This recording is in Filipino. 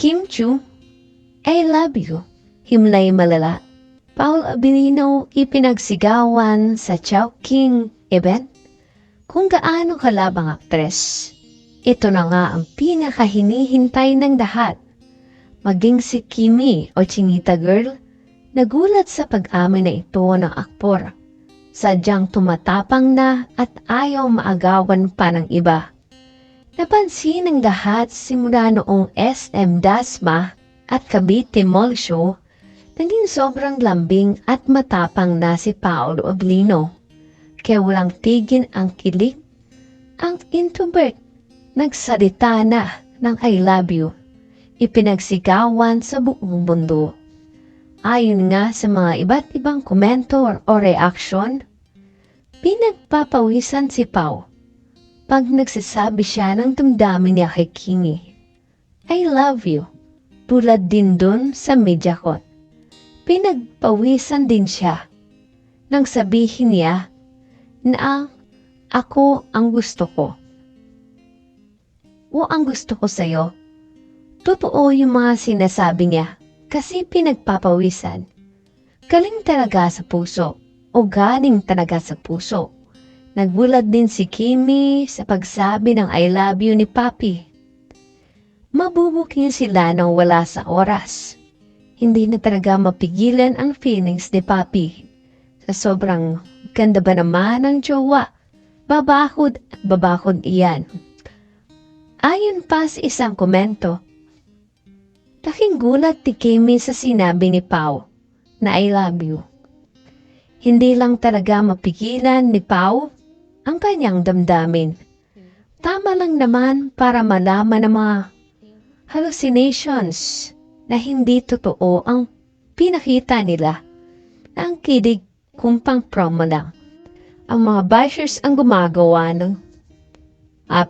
Kim Chu, I love you. Himlay malala. Paul Abilino ipinagsigawan sa Chowking event. Kung gaano kalabang aktres, ito na nga ang pinakahinihintay ng lahat. Maging si Kimi o Chinita Girl, nagulat sa pag-amin na ito ng aktor. Sadyang tumatapang na at ayaw maagawan pa ng iba. Napansin ng lahat simula noong SM Dasma at Cavite Mall Show, naging sobrang lambing at matapang na si Paolo Oblino. Kaya walang tigin ang kilig. Ang introvert, nagsalita na ng I love you. Ipinagsigawan sa buong mundo. Ayon nga sa mga iba't ibang komento o reaction, pinagpapawisan si Pau pag nagsasabi siya ng damdamin niya kay Kingi. I love you. Tulad din dun sa Mediacot. Pinagpawisan din siya nang sabihin niya na ang ako ang gusto ko. O ang gusto ko sa'yo. Totoo yung mga sinasabi niya kasi pinagpapawisan. Galing talaga sa puso o galing talaga sa puso. Nagulat din si Kimi sa pagsabi ng I love you ni Papi. Mabubuking sila nang wala sa oras. Hindi na talaga mapigilan ang feelings ni Papi. Sa sobrang ganda ba naman ng jowa, babakod at babakod iyan. Ayon pa sa isang komento, Laking gulat ni Kimi sa sinabi ni Pau na I love you. Hindi lang talaga mapigilan ni Pau ang kanyang damdamin. Tama lang naman para malaman ng mga hallucinations na hindi totoo ang pinakita nila na ang kilig kung pang promo lang. Ang mga bashers ang gumagawa ng ah,